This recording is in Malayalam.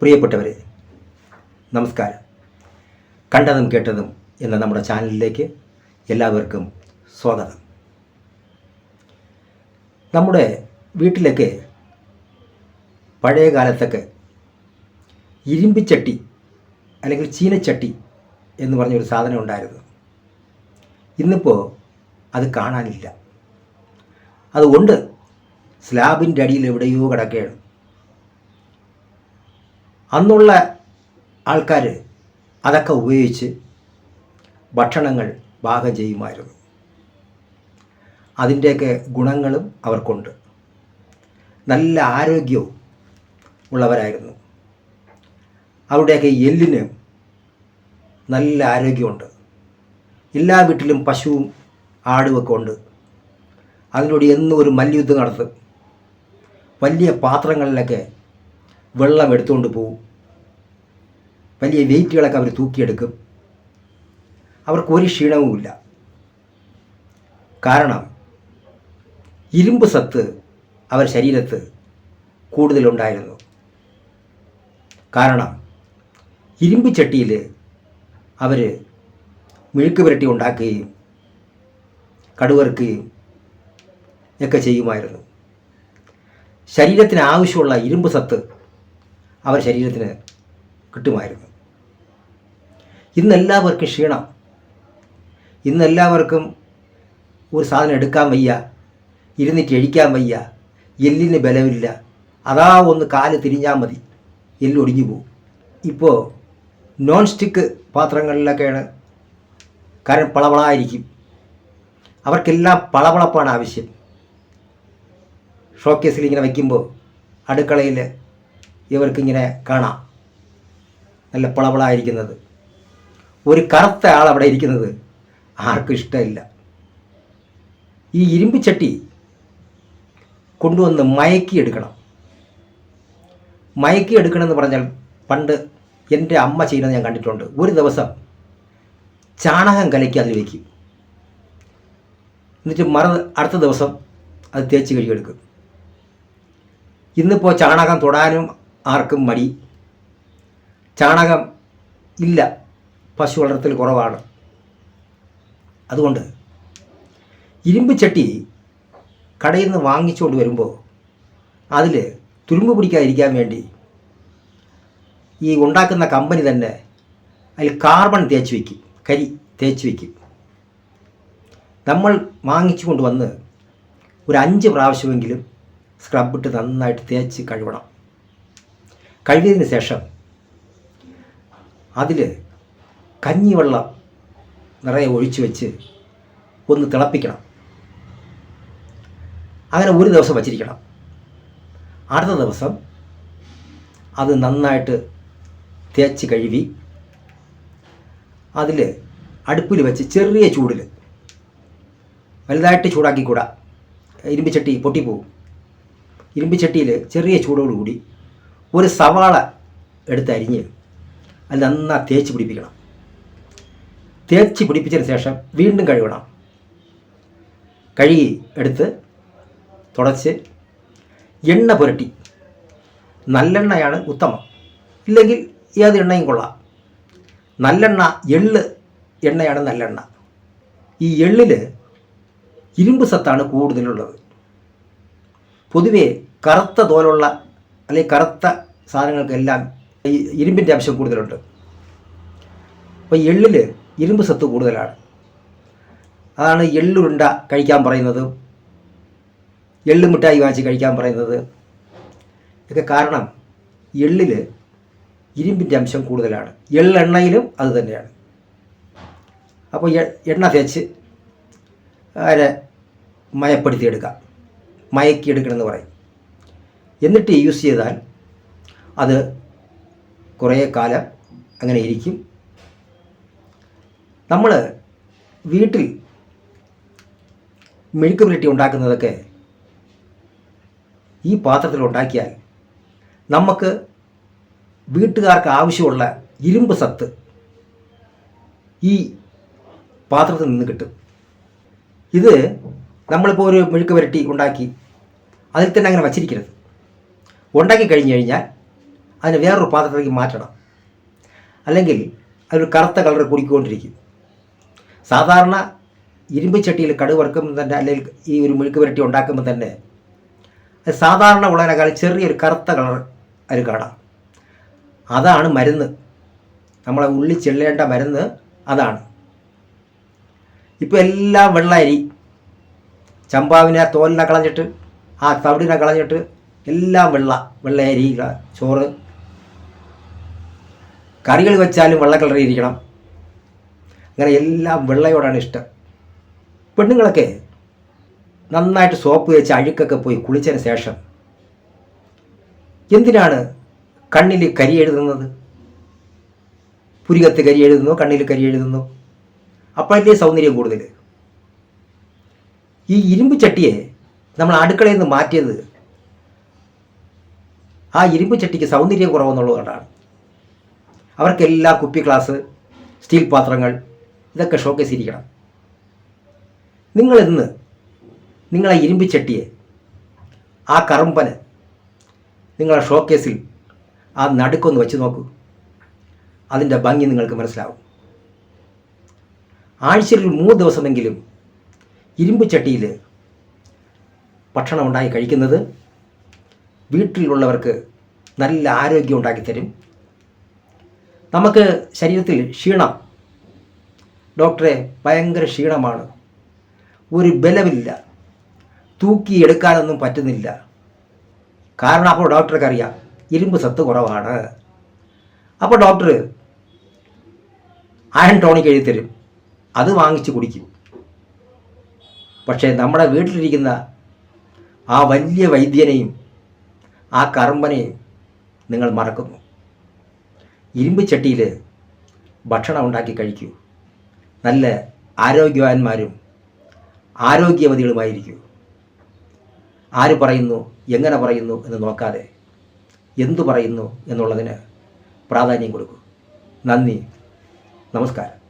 പ്രിയപ്പെട്ടവരെ നമസ്കാരം. കണ്ടതും കേട്ടതും എന്ന നമ്മുടെ ചാനലിലേക്ക് എല്ലാവർക്കും സ്വാഗതം. നമ്മുടെ വീട്ടിലൊക്കെ പഴയ കാലത്തൊക്കെ ഇരുമ്പിച്ചട്ടി അല്ലെങ്കിൽ ചീനച്ചട്ടി എന്ന് പറഞ്ഞൊരു സാധനം ഉണ്ടായിരുന്നു. ഇന്നിപ്പോൾ അത് കാണാനില്ല. അതുകൊണ്ട് സ്ലാബിന്റെ അടിയിൽ എവിടെയോ കിടക്കുകയാണ്. അന്നുള്ള ആൾക്കാർ അതൊക്കെ ഉപയോഗിച്ച് ഭക്ഷണങ്ങൾ പാകം ചെയ്യുമായിരുന്നു. അതിന്റെയൊക്കെ ഗുണങ്ങളും അവർക്കുണ്ട്. നല്ല ആരോഗ്യവും ഉള്ളവരായിരുന്നു. അവരുടെയൊക്കെ എല്ലിന് നല്ല ആരോഗ്യമുണ്ട്. എല്ലാ വീട്ടിലും പശുവും ആടുമൊക്കെ ഉണ്ട്. അതിലൂടെ എന്നും ഒരു മല്യുദ്ധം നടത്തും. വലിയ പാത്രങ്ങളിലൊക്കെ വെള്ളം എടുത്തുകൊണ്ട് പോവും. വലിയ വെയിറ്റുകളൊക്കെ അവർ തൂക്കിയെടുക്കും. അവർക്ക് ഒരു ക്ഷീണവുമില്ല. കാരണം ഇരുമ്പ് സത്ത് അവർ ശരീരത്ത് കൂടുതലുണ്ടായിരുന്നു. കാരണം ഇരുമ്പ് ചട്ടിയിൽ അവർ മെഴുക്ക് പുരട്ടി ഉണ്ടാക്കുകയും കടുവറുക്കുകയും ഒക്കെ ചെയ്യുമായിരുന്നു. ശരീരത്തിന് ആവശ്യമുള്ള ഇരുമ്പ് സത്ത് അവർ ശരീരത്തിന് കിട്ടുമായിരുന്നു. ഇന്നെല്ലാവർക്കും ക്ഷീണം. ഇന്നെല്ലാവർക്കും ഒരു സാധനം എടുക്കാൻ വയ്യ ഇരുന്നിട്ട് എഴിക്കാൻ വയ്യ എല്ലിന് ബലമില്ല. അതാ ഒന്ന് കാൽ തിരിഞ്ഞാൽ മതി എല്ല് ഒടിഞ്ഞു പോകും ഇപ്പോൾ നോൺ സ്റ്റിക്ക് പാത്രങ്ങളിലൊക്കെയാണ് കാരണം പളവളായിരിക്കും അവർക്കെല്ലാം പളവളപ്പാണ് ആവശ്യം. ഷോക്കേസിൽ ഇങ്ങനെ വയ്ക്കുമ്പോൾ അടുക്കളയിൽ ഇവർക്കിങ്ങനെ കാണാം. നല്ല പളവളായിരിക്കുന്നത് ഒരു കറുത്ത ആൾ അവിടെ ഇരിക്കുന്നത്. ആർക്കും ഇഷ്ടമില്ല. ഈ ഇരുമ്പ് ചട്ടി കൊണ്ടുവന്ന് മയക്കിയെടുക്കണം മയക്കിയെടുക്കണമെന്ന് പറഞ്ഞാൽ പണ്ട് എന്റെ അമ്മ ചെയ്യുന്നത് ഞാൻ കണ്ടിട്ടുണ്ട്. ഒരു ദിവസം ചാണകം കലക്കി അതിൽ വയ്ക്കും എന്നിട്ട് മറ അടുത്ത ദിവസം അത് തേച്ച് കഴുകിയെടുക്കും ഇന്നിപ്പോൾ ചാണകം തൊടാനും ആർക്കും മടി. ചാണകം ഇല്ല. പശു വളർത്തൽ കുറവാണ്. അതുകൊണ്ട് ഇരുമ്പ് ചട്ടി കടയിൽ നിന്ന് വാങ്ങിച്ചുകൊണ്ട് വരുമ്പോൾ അതിൽ തുരുമ്പ് പിടിക്കാതിരിക്കാൻ വേണ്ടി ഈ ഉണ്ടാക്കുന്ന കമ്പനി തന്നെ അതിൽ കാർബൺ തേച്ച് വയ്ക്കും കരി തേച്ച് വയ്ക്കും. നമ്മൾ വാങ്ങിച്ചു കൊണ്ടുവന്ന് ഒരു അഞ്ച് പ്രാവശ്യമെങ്കിലും സ്ക്രബ് ഇട്ട് നന്നായിട്ട് തേച്ച് കഴുകണം കഴുകിയതിന് ശേഷം അതിൽ കഞ്ഞിവെള്ളം നിറയെ ഒഴിച്ചു വെച്ച് ഒന്ന് തിളപ്പിക്കണം. അങ്ങനെ ഒരു ദിവസം വച്ചിരിക്കണം. അടുത്ത ദിവസം അത് നന്നായിട്ട് തേച്ച് കഴുകി അതിൽ അടുപ്പിൽ വെച്ച് ചെറിയ ചൂടിൽ വലുതായിട്ട് ചൂടാക്കിക്കൂടാ. ഇരുമ്പിച്ചട്ടി പൊട്ടിപ്പോവും. ഇരുമ്പിച്ചട്ടിയിൽ ചെറിയ ചൂടോടുകൂടി ഒരു സവാള എടുത്ത് അരിഞ്ഞ് അത് നന്നാ തേച്ച് പിടിപ്പിക്കണം. തേച്ച് പിടിപ്പിച്ചതിന് ശേഷം വീണ്ടും കഴുകണം. കഴുകി എടുത്ത് തുടച്ച് എണ്ണ പുരട്ടി. നല്ലെണ്ണയാണ് ഉത്തമം. ഇല്ലെങ്കിൽ ഏത് എണ്ണയും കൊള്ളാം. നല്ലെണ്ണ എള്ള് എണ്ണയാണ് നല്ലെണ്ണ. ഈ എള്ളിൽ ഇരുമ്പ് സത്താണ് കൂടുതലുള്ളത്. പൊതുവേ കറുത്ത തോലുള്ള അല്ലെങ്കിൽ കറുത്ത സാധനങ്ങൾക്കെല്ലാം ഈ ഇരുമ്പിന്റെ ആവശ്യം കൂടുതലുണ്ട്. അപ്പോൾ എള്ളിൽ ഇരുമ്പ് സത്ത് കൂടുതലാണ്. അതാണ് എള്ളുരുണ്ട കഴിക്കാൻ പറയുന്നത്. എള്ളു മിഠായി വാങ്ങിച്ച് കഴിക്കാൻ പറയുന്നത്. ഇതൊക്കെ കാരണം എള്ളിൽ ഇരുമ്പിന്റെ അംശം കൂടുതലാണ്. എള്ളെണ്ണയിലും അത് തന്നെയാണ്. അപ്പോൾ എണ്ണ തേച്ച് അതിനെ മയപ്പെടുത്തിയെടുക്കുക മയക്കിയെടുക്കണമെന്ന് പറയും. എന്നിട്ട് യൂസ് ചെയ്താൽ അത് കുറേ കാലം അങ്ങനെ ഇരിക്കും. നമ്മൾ വീട്ടിൽ മെഴുക്ക് പുരട്ടി ഉണ്ടാക്കുന്നതൊക്കെ ഈ പാത്രത്തിൽ ഉണ്ടാക്കിയാൽ നമുക്ക് വീട്ടുകാർക്ക് ആവശ്യമുള്ള ഇരുമ്പ് സത്ത് ഈ പാത്രത്തിൽ നിന്ന് കിട്ടും. ഇത് നമ്മളിപ്പോൾ ഒരു മെഴുക്ക് പുരട്ടി ഉണ്ടാക്കി അതിൽ തന്നെ അങ്ങനെ വച്ചിരിക്കരുത്. ഉണ്ടാക്കി കഴിഞ്ഞ് കഴിഞ്ഞാൽ അതിനെ വേറൊരു പാത്രത്തിലേക്ക് മാറ്റണം. അല്ലെങ്കിൽ അതൊരു കറുത്ത കളർ കുടിക്കൊണ്ടിരിക്കും. സാധാരണ ഇരുമ്പ് ചട്ടിയിൽ കടുക് വറുക്കുമ്പോൾ തന്നെ അല്ലെങ്കിൽ ഈ ഒരു മെഴുക്ക് പുരട്ടി ഉണ്ടാക്കുമ്പോൾ തന്നെ അത് സാധാരണ ഉള്ളതിനേക്കാൾ ചെറിയൊരു കറുത്ത കളർ അതിൽ കാണാം. അതാണ് മരുന്ന്. നമ്മളെ ഉള്ളി ചെല്ലേണ്ട മരുന്ന് അതാണ്. ഇപ്പോൾ എല്ലാം വെള്ള അരി ചമ്പാവിനെ തോലിനെ കളഞ്ഞിട്ട് ആ തവിടിനെ കളഞ്ഞിട്ട് എല്ലാം വെള്ള വെള്ള അരി ചോറ്. കറികൾ വെച്ചാലും വെള്ള കളറിൽ ഇരിക്കണം അങ്ങനെ എല്ലാം വെള്ളയോടാണ് ഇഷ്ടം. പെണ്ണുങ്ങളൊക്കെ നന്നായിട്ട് സോപ്പ് വെച്ച് അഴുക്കൊക്കെ പോയി കുളിച്ചതിന് ശേഷം എന്തിനാണ് കണ്ണിൽ കരി എഴുതുന്നത്? പുരികത്ത് കരി എഴുതുന്നു കണ്ണിൽ കരി എഴുതുന്നു. അപ്പോഴല്ലേ സൗന്ദര്യം കൂടുതൽ? ഈ ഇരുമ്പ് ചട്ടിയെ നമ്മൾ അടുക്കളയിൽ നിന്ന് മാറ്റിയത് ആ ഇരുമ്പ് ചട്ടിക്ക് സൗന്ദര്യം കുറവെന്നുള്ളതുകൊണ്ടാണ്. അവർക്കെല്ലാം കുപ്പി ഗ്ലാസ് സ്റ്റീൽ പാത്രങ്ങൾ ഇതൊക്കെ ഷോക്കേസ് ഇരിക്കണം നിങ്ങളിന്ന് നിങ്ങളെ ഇരുമ്പിച്ചട്ടിയെ ആ കറുമ്പന് നിങ്ങളെ ഷോക്കേസിൽ ആ നടുക്കൊന്ന് വെച്ച് നോക്കൂ. അതിന്റെ ഭംഗി നിങ്ങൾക്ക് മനസ്സിലാവും. ആഴ്ചയിൽ മൂന്ന് ദിവസമെങ്കിലും ഇരുമ്പ് ചട്ടിയിൽ ഭക്ഷണം ഉണ്ടാക്കി കഴിക്കുന്നത് വീട്ടിലുള്ളവർക്ക് നല്ല ആരോഗ്യം ഉണ്ടാക്കി തരും നമുക്ക് ശരീരത്തിൽ ക്ഷീണം ഡോക്ടറെ ഭയങ്കര ക്ഷീണമാണ്. ഒരു ബലമില്ല. തൂക്കിയെടുക്കാനൊന്നും പറ്റുന്നില്ല. കാരണം അപ്പോൾ ഡോക്ടർക്ക് അറിയാം ഇരുമ്പ് സത്ത് കുറവാണ്. അപ്പോൾ ഡോക്ടർ അയൺ ടോണിക് എഴുതി തരും. അത് വാങ്ങിച്ച് കുടിക്കും. പക്ഷേ നമ്മുടെ വീട്ടിലിരിക്കുന്ന ആ വലിയ വൈദ്യനെയും ആ കർമ്മനെയും നിങ്ങൾ മറക്കുന്നു. ഇരുമ്പ് ചട്ടിയിൽ ഭക്ഷണം ഉണ്ടാക്കി കഴിക്കൂ. നല്ല ആരോഗ്യവാന്മാരും ആരോഗ്യവതികളുമായിരിക്കൂ. ആര് പറയുന്നു എങ്ങനെ പറയുന്നു എന്ന് നോക്കാതെ എന്തു പറയുന്നു എന്നുള്ളതിന് പ്രാധാന്യം കൊടുക്കൂ. നന്ദി നമസ്കാരം.